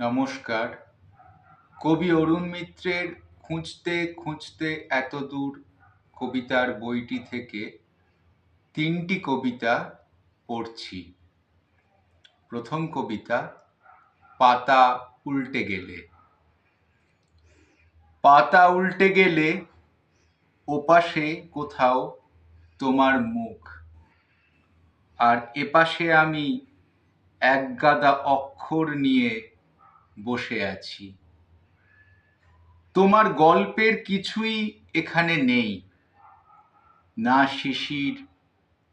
নমস্কার। কবি অরুণ মিত্রের খুঁজতে খুঁজতে এত দূর কবিতার বইটি থেকে তিনটি কবিতা পড়ছি। প্রথম কবিতা, পাতা উল্টে গেলে। পাতা উল্টে গেলে ওপাশে কোথাও তোমার মুখ। আর এপাশে আমি একগাদা অক্ষর নিয়ে বসে আছি। তোমার গল্পের কিছুই এখানে নেই। না শিশির,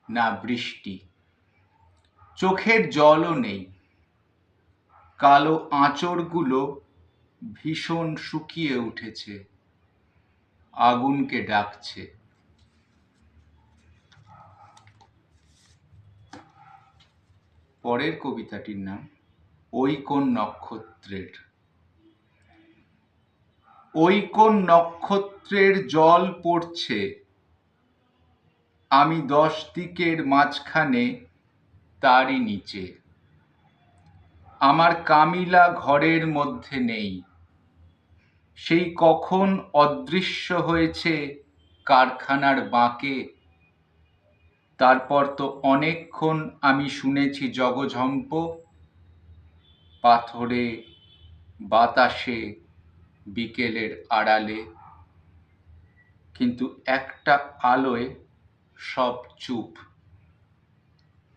না বৃষ্টি। চোখের জলও নেই। কালো আঁচড়গুলো ভীষণ শুকিয়ে উঠেছে। আগুনকে ডাকছে। পরের কবিতাটির নাম ওই কোন নক্ষত্রের ওই কোন নক্ষত্রের জল পড়ছে। আমি দশ দিকের মাঝখানে তারই নিচে। আমার কামিলা ঘরের মধ্যে নেই। সেই কখন অদৃশ্য হয়েছে কারখানার বাঁকে। তারপর তো অনেকক্ষণ আমি শুনেছি জগঝম্প পাথরে, বাতাসে, বিকেলের আড়ালে। কিন্তু একটা আলোয় সব চুপ।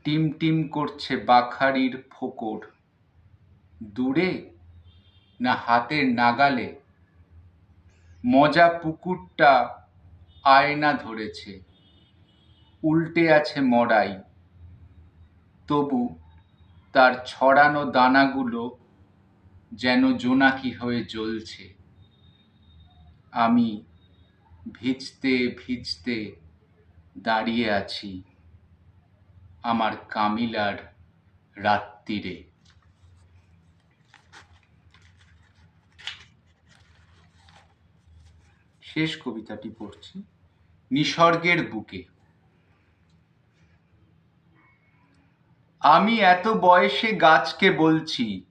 টিম টিম করছে বাখারির ফোকর। দূরে না হাতের নাগালে? মজা পুকুরটা আয়না ধরেছে। উল্টে আছে মড়াই। তবু তার ছড়ানো দানাগুলো যেন জোনাকি হয়ে জ্বলছে। আমি ভিজতে ভিজতে দাঁড়িয়ে আছি আমার কামিলার রাত্রিরে শেষ কবিতাটি পড়ছি নিসর্গের বুকে। আমি এত বয়সে গাছকে বলছি,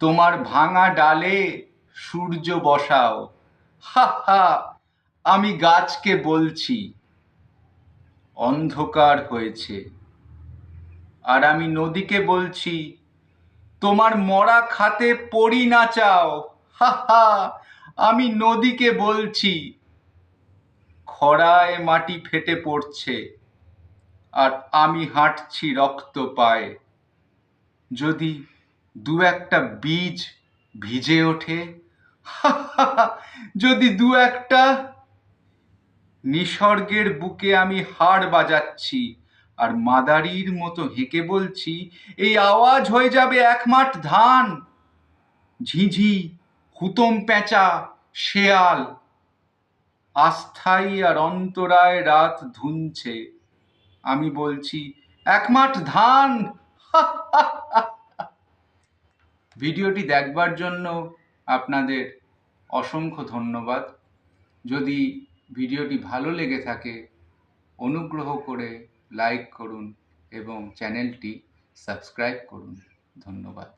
তোমার ভাঙা ডালে সূর্য বসাও। হা হা, আমি গাছকে বলছি, অন্ধকার হয়েছে। আর আমি নদীকে বলছি, তোমার মরা খাতে পড়ি না চাও। হা হা, আমি নদীকে বলছি, খরায় মাটি ফেটে পড়ছে। আর আমি হাঁটছি রক্ত পায়ে। যদি দু একটা বীজ ভিজে ওঠে, যদি দু একটা নিসর্গের বুকে আমি হাড় বাজাচ্ছি আর মাদারির মতো হেঁকে বলছি, এই আওয়াজ হয়ে যাবে এক মাঠ ধান। ঝিঝি, হুতম পেঁচা, শেয়াল আস্থাই আর অন্তরায় রাত ধুনছে। আমি বলছি, এক মাঠ ধান। ভিডিওটি দেখবার জন্য আপনাদের অসংখ্য ধন্যবাদ। যদি ভিডিওটি ভালো লেগে থাকে, অনুগ্রহ করে লাইক করুন এবং চ্যানেলটি সাবস্ক্রাইব করুন। ধন্যবাদ।